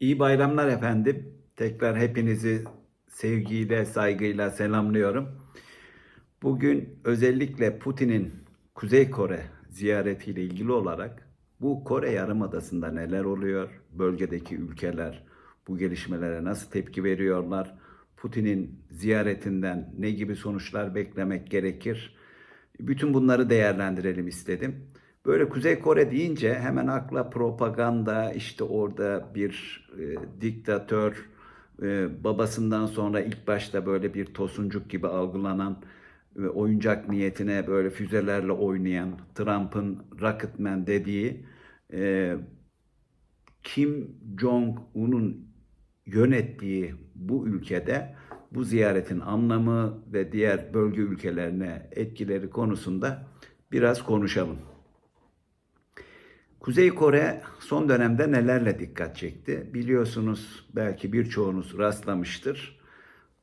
İyi bayramlar efendim. Tekrar hepinizi sevgiyle, saygıyla selamlıyorum. Bugün özellikle Putin'in Kuzey Kore ziyaretiyle ilgili olarak bu Kore Yarımadası'nda neler oluyor? Bölgedeki ülkeler bu gelişmelere nasıl tepki veriyorlar? Putin'in ziyaretinden ne gibi sonuçlar beklemek gerekir? Bütün bunları değerlendirelim istedim. Böyle Kuzey Kore deyince hemen akla propaganda, işte orada bir e, diktatör, e, babasından sonra ilk başta böyle bir tosuncuk gibi algılanan ve oyuncak niyetine böyle füzelerle oynayan Trump'ın Rocketman dediği e, Kim Jong-un'un yönettiği bu ülkede bu ziyaretin anlamı ve diğer bölge ülkelerine etkileri konusunda biraz konuşalım. Kuzey Kore son dönemde nelerle dikkat çekti? Biliyorsunuz belki birçoğunuz rastlamıştır.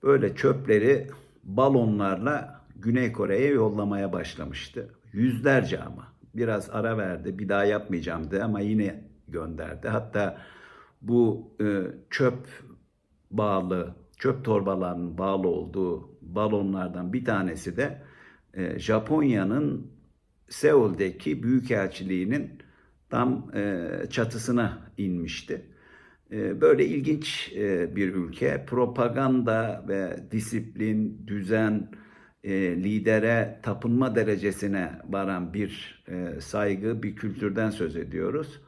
Böyle çöpleri balonlarla Güney Kore'ye yollamaya başlamıştı. Yüzlerce ama. Biraz ara verdi, bir daha yapmayacağım dedi ama yine gönderdi. Hatta bu e, çöp bağlı, çöp torbalarının bağlı olduğu balonlardan bir tanesi de e, Japonya'nın Seul'deki büyükelçiliğinin tam e, çatısına inmişti. E, böyle ilginç e, bir ülke. Propaganda ve disiplin, düzen, e, lidere tapınma derecesine varan bir e, saygı, bir kültürden söz ediyoruz.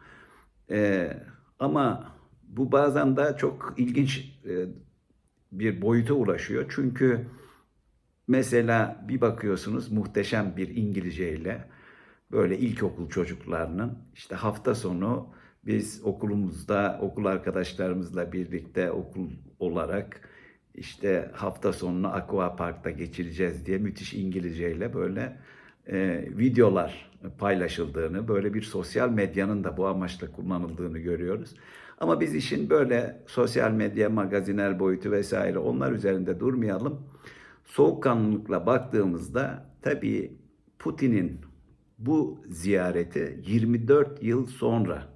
E, ama bu bazen de çok ilginç e, bir boyuta ulaşıyor. Çünkü mesela bir bakıyorsunuz muhteşem bir İngilizceyle böyle ilkokul çocuklarının işte hafta sonu biz okulumuzda okul arkadaşlarımızla birlikte okul olarak işte hafta sonunu Aqua Park'ta geçireceğiz diye müthiş İngilizceyle böyle e, videolar paylaşıldığını, böyle bir sosyal medyanın da bu amaçla kullanıldığını görüyoruz. Ama biz işin böyle sosyal medya, magazinel boyutu vesaire onlar üzerinde durmayalım. Soğukkanlılıkla baktığımızda tabii Putin'in bu ziyareti 24 yıl sonra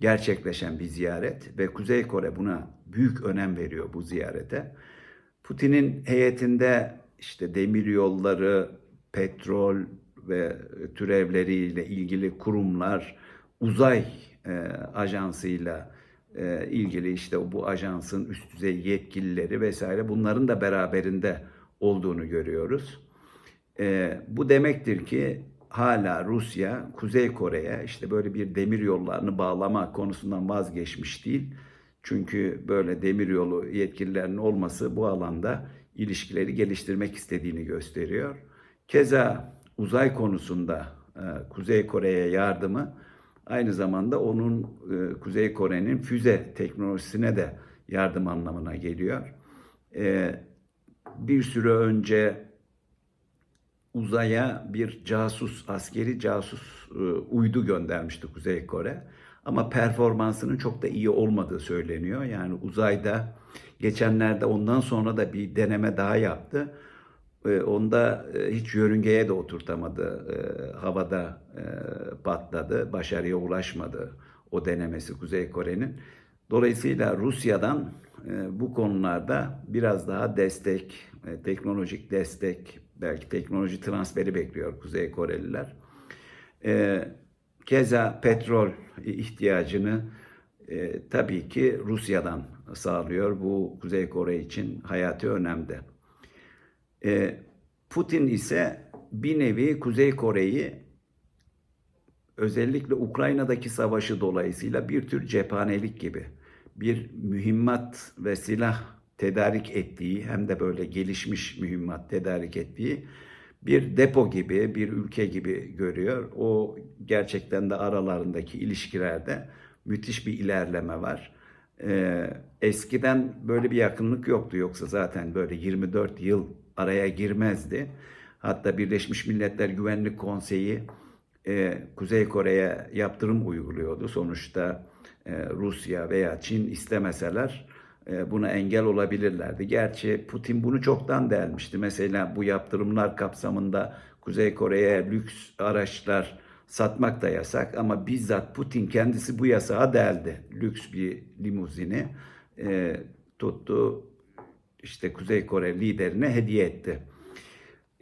gerçekleşen bir ziyaret ve Kuzey Kore buna büyük önem veriyor bu ziyarete. Putin'in heyetinde işte demir yolları, petrol ve türevleriyle ilgili kurumlar, uzay e, ajansıyla e, ilgili işte bu ajansın üst düzey yetkilileri vesaire bunların da beraberinde olduğunu görüyoruz. E, bu demektir ki hala Rusya Kuzey Kore'ye işte böyle bir demir yollarını bağlama konusundan vazgeçmiş değil. Çünkü böyle demir yolu yetkililerinin olması bu alanda ilişkileri geliştirmek istediğini gösteriyor. Keza uzay konusunda e, Kuzey Kore'ye yardımı aynı zamanda onun e, Kuzey Kore'nin füze teknolojisine de yardım anlamına geliyor. E, bir süre önce uzaya bir casus, askeri casus e, uydu göndermişti Kuzey Kore. Ama performansının çok da iyi olmadığı söyleniyor. Yani uzayda geçenlerde ondan sonra da bir deneme daha yaptı. E, onda e, hiç yörüngeye de oturtamadı. Havada patladı. Başarıya ulaşmadı o denemesi Kuzey Kore'nin. Dolayısıyla Rusya'dan bu konularda biraz daha destek, teknolojik destek, belki teknoloji transferi bekliyor Kuzey Koreliler. E, keza petrol ihtiyacını e, tabii ki Rusya'dan sağlıyor. Bu Kuzey Kore için hayati önemde. E, Putin ise bir nevi Kuzey Kore'yi özellikle Ukrayna'daki savaşı dolayısıyla bir tür cephanelik gibi bir mühimmat ve silah tedarik ettiği hem de böyle gelişmiş mühimmat tedarik ettiği bir depo gibi, bir ülke gibi görüyor. O gerçekten de aralarındaki ilişkilerde müthiş bir ilerleme var. Ee, eskiden böyle bir yakınlık yoktu yoksa zaten böyle 24 yıl araya girmezdi. Hatta Birleşmiş Milletler Güvenlik Konseyi e, Kuzey Kore'ye yaptırım uyguluyordu. Sonuçta e, Rusya veya Çin istemeseler buna engel olabilirlerdi. Gerçi Putin bunu çoktan delmişti. Mesela bu yaptırımlar kapsamında Kuzey Kore'ye lüks araçlar Satmak da yasak ama bizzat Putin kendisi bu yasağa deldi. Lüks bir limuzini e, tuttu işte Kuzey Kore liderine hediye etti.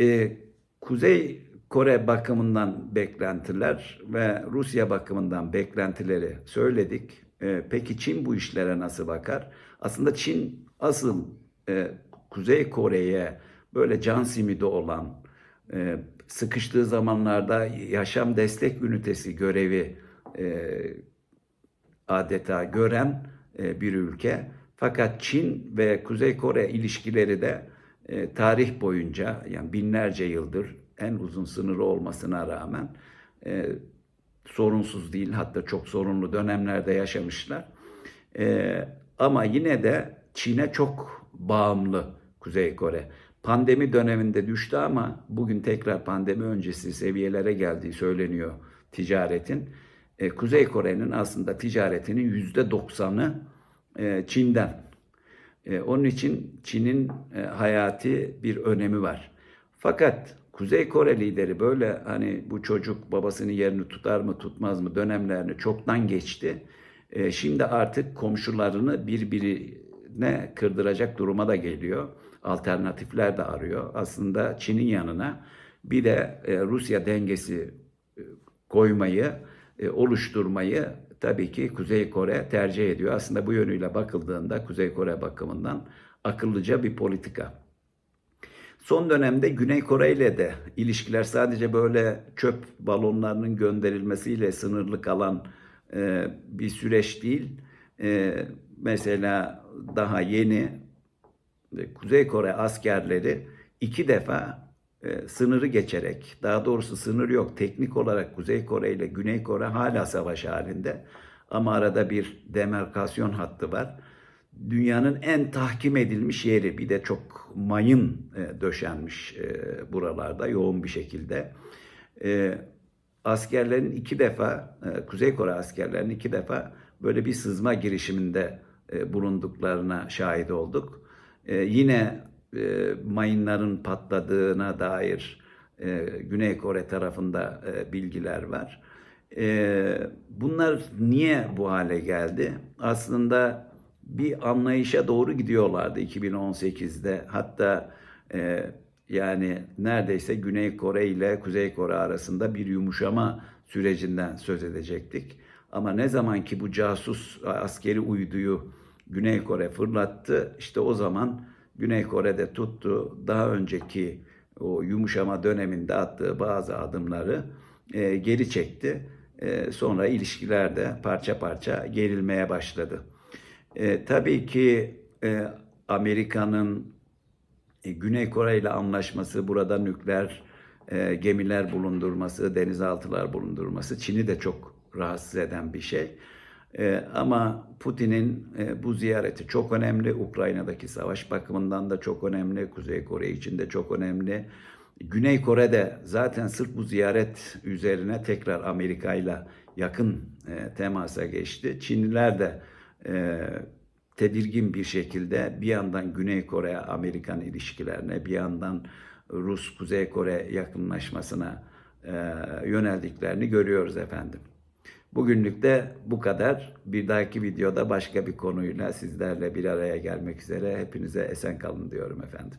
E, Kuzey Kore bakımından beklentiler ve Rusya bakımından beklentileri söyledik. E, peki Çin bu işlere nasıl bakar? Aslında Çin asıl e, Kuzey Kore'ye böyle can simidi olan, e, sıkıştığı zamanlarda yaşam destek ünitesi görevi e, adeta gören e, bir ülke. Fakat Çin ve Kuzey Kore ilişkileri de e, tarih boyunca yani binlerce yıldır en uzun sınırı olmasına rağmen e, sorunsuz değil hatta çok sorunlu dönemlerde yaşamışlar. E, ama yine de Çin'e çok bağımlı Kuzey Kore. Pandemi döneminde düştü ama bugün tekrar pandemi öncesi seviyelere geldiği söyleniyor ticaretin. E, Kuzey Kore'nin aslında ticaretinin yüzde doksanı e, Çin'den. E, onun için Çin'in e, hayati bir önemi var. Fakat Kuzey Kore lideri böyle hani bu çocuk babasının yerini tutar mı tutmaz mı dönemlerini çoktan geçti. E, şimdi artık komşularını birbirine kırdıracak duruma da geliyor. Alternatifler de arıyor. Aslında Çin'in yanına bir de e, Rusya dengesi e, koymayı, e, oluşturmayı tabii ki Kuzey Kore tercih ediyor. Aslında bu yönüyle bakıldığında Kuzey Kore bakımından akıllıca bir politika. Son dönemde Güney Kore ile de ilişkiler sadece böyle çöp balonlarının gönderilmesiyle sınırlı kalan e, bir süreç değil. E, mesela daha yeni e, Kuzey Kore askerleri iki defa e, sınırı geçerek, daha doğrusu sınır yok. Teknik olarak Kuzey Kore ile Güney Kore hala savaş halinde. Ama arada bir demarkasyon hattı var. Dünyanın en tahkim edilmiş yeri, bir de çok mayın e, döşenmiş e, buralarda yoğun bir şekilde. E, askerlerin iki defa, e, Kuzey Kore askerlerinin iki defa böyle bir sızma girişiminde e, bulunduklarına şahit olduk. E, yine e, mayınların patladığına dair e, Güney Kore tarafında e, bilgiler var. E, bunlar niye bu hale geldi? Aslında bir anlayışa doğru gidiyorlardı 2018'de. Hatta e, yani neredeyse Güney Kore ile Kuzey Kore arasında bir yumuşama sürecinden söz edecektik. Ama ne zaman ki bu casus askeri uyduyu Güney Kore fırlattı, işte o zaman Güney Kore'de tuttu. Daha önceki o yumuşama döneminde attığı bazı adımları e, geri çekti. E, sonra ilişkiler de parça parça gerilmeye başladı. E, tabii ki e, Amerika'nın e, Güney Kore ile anlaşması, burada nükleer e, gemiler bulundurması, denizaltılar bulundurması Çin'i de çok rahatsız eden bir şey. E, ama Putin'in e, bu ziyareti çok önemli. Ukrayna'daki savaş bakımından da çok önemli. Kuzey Kore için de çok önemli. Güney Kore de zaten sırf bu ziyaret üzerine tekrar Amerika ile yakın e, temasa geçti. Çinliler de e, tedirgin bir şekilde bir yandan Güney Kore Amerikan ilişkilerine bir yandan Rus Kuzey Kore yakınlaşmasına e, yöneldiklerini görüyoruz efendim. Bugünlük de bu kadar. Bir dahaki videoda başka bir konuyla sizlerle bir araya gelmek üzere. Hepinize esen kalın diyorum efendim.